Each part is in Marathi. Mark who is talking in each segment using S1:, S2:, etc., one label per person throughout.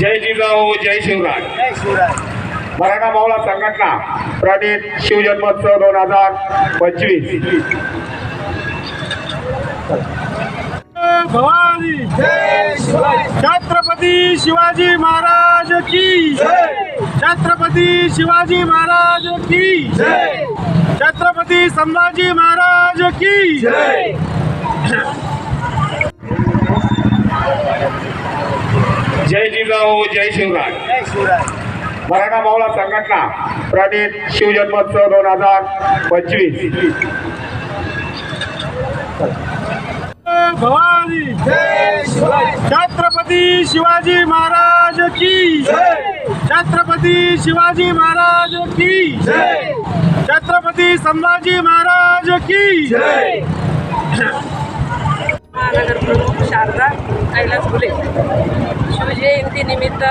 S1: जय जिजाऊ जय शिवराज मराठा मावळा संघटना प्रणित शिवजन्मोत्सव दोन हजार पंचवीस.
S2: भवानी. छत्रपती शिवाजी महाराज की छत्रपती शिवाजी महाराज की छत्रपती संभाजी महाराज की
S1: जय जिजाऊ जय शिवराज मराठा मावळा संघटना प्रणित शिवजन्मोत्सव दोन हजार पंचवीस.
S2: भवानी. छत्रपती शिवाजी महाराज की छत्रपती शिवाजी महाराज की छत्रपती संभाजी महाराज की
S3: महानगर प्रमुख शारदा कैलास फुले शिवजयंतीनिमित्त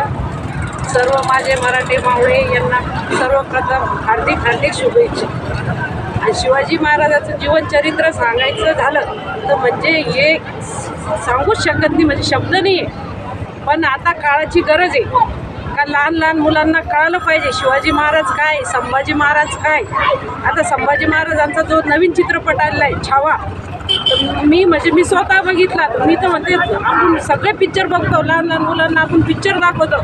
S3: सर्व माझे मराठी मावळे यांना सर्वप्रथम हार्दिक हार्दिक शुभेच्छा. आणि शिवाजी महाराजाचं जीवनचरित्र सांगायचं झालं तर म्हणजे हे सांगूच शकत नाही म्हणजे शब्द नाही आहे पण आता काळाची गरज आहे. का लहान लहान मुलांना कळालं पाहिजे शिवाजी महाराज काय संभाजी महाराज काय? आता संभाजी महाराजांचा जो नवीन चित्रपट आलेला आहे छावा मी म्हणजे मी स्वतः बघितला मी तर म्हणते आपण सगळे पिक्चर बघतो लहान लहान मुलांना आपण पिक्चर दाखवतो.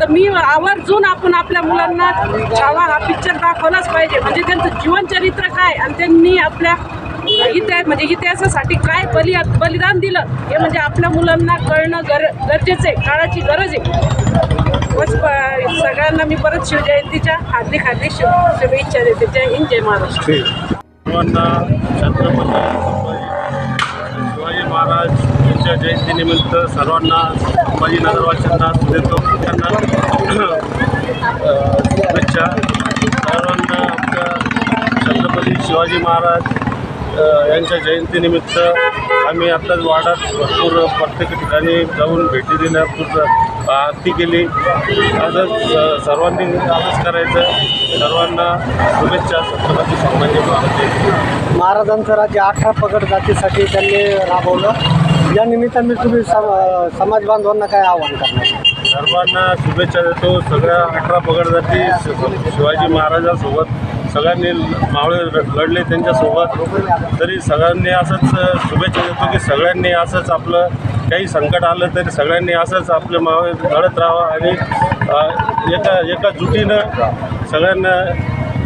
S3: तर मी आवर्जून आपण आपल्या मुलांना छावा हा पिक्चर दाखवलाच पाहिजे. म्हणजे त्यांचं जीवनचरित्र काय आणि त्यांनी आपल्या इतिहास म्हणजे इतिहासासाठी काय बलि बलिदान दिलं हे म्हणजे आपल्या मुलांना कळणं गर गरजेचं आहे काळाची गरज आहे. बस सगळ्यांना मी परत शिवजयंतीच्या हार्दिक हार्दिक शुभ शुभेच्छा देते. जय हिंद जय महाराष्ट्र.
S2: सर्वांना छत्रपती महाराज यांच्या जयंतीनिमित्त सर्वांना संभाजीनगरवासियांना देतो त्यांना शुभेच्छा. सर्वांना आमच्या छत्रपती शिवाजी महाराज यांच्या जयंतीनिमित्त आम्ही आत्ताच वाडात भरपूर प्रत्येक ठिकाणी जाऊन भेटी देण्यापूर्वी आरती केली. आजच अ, सर्वांनी आजच करायचं. सर्वांना शुभेच्छा छत्रपती संभाजी महाराज
S4: महाराजांचं राज्य अठरा पगड जातीसाठी त्यांनी राबवलं. या निमित्ताने तुम्ही सम समाज बांधवांना काय आवाहन करणार?
S2: सर्वांना शुभेच्छा देतो. सगळ्या अठरा पगड जाती शिवाजी महाराजांसोबत सगळ्यांनी मावळे लढले त्यांच्यासोबत. तरी सगळ्यांनी असंच शुभेच्छा देतो की सगळ्यांनी असंच आपलं काही संकट आलं तरी सगळ्यांनी असंच आपले मावे लढत राहावं आणि एका एका जुटीनं सगळ्यांना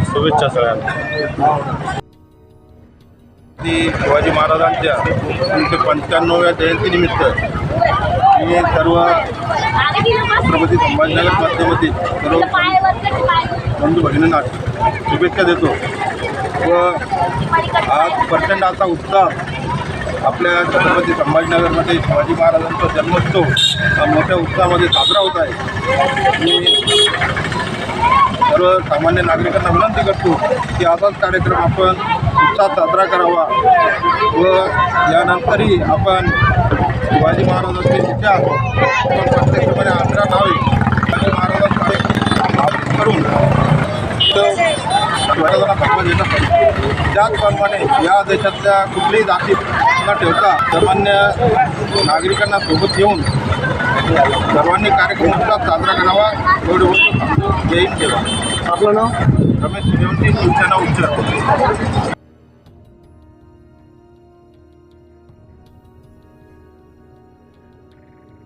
S2: शुभेच्छा सगळ्यांना.
S5: ती शिवाजी महाराजांच्या तीनशे पंच्याण्णव्या जयंतीनिमित्त मी सर्व छत्रपती संभाजीनगर मध्यमध्ये सर्व बंधू भगिनींना शुभेच्छा देतो व आज प्रचंड असा उत्साह आपल्या छत्रपती संभाजीनगरमध्ये शिवाजी महाराजांचा जन्मोत्सव हा मोठ्या उत्साहामध्ये साजरा होत आहे. मी सर्वसामान्य नागरिकांना विनंती करतो की असाच कार्यक्रम आपण उत्साहात साजरा करावा व यानंतरही आपण शिवाजी महाराजांचे विचार आपण प्रत्यक्षपणे आग्रह नावे शिवाजी महाराजांचा आदर करून तो शिवाजीला सन्मान देणं पाहिजे त्याचप्रमाणे या देशातल्या कुठलीही जाती न ठेवता सामान्य नागरिकांना सोबत घेऊन सर्वांनी कार्यक्रम उत्साहात साजरा करावा एवढी गोष्ट जय हिंद.
S4: आपलं नाव
S5: रमेश शिवसेना उच्च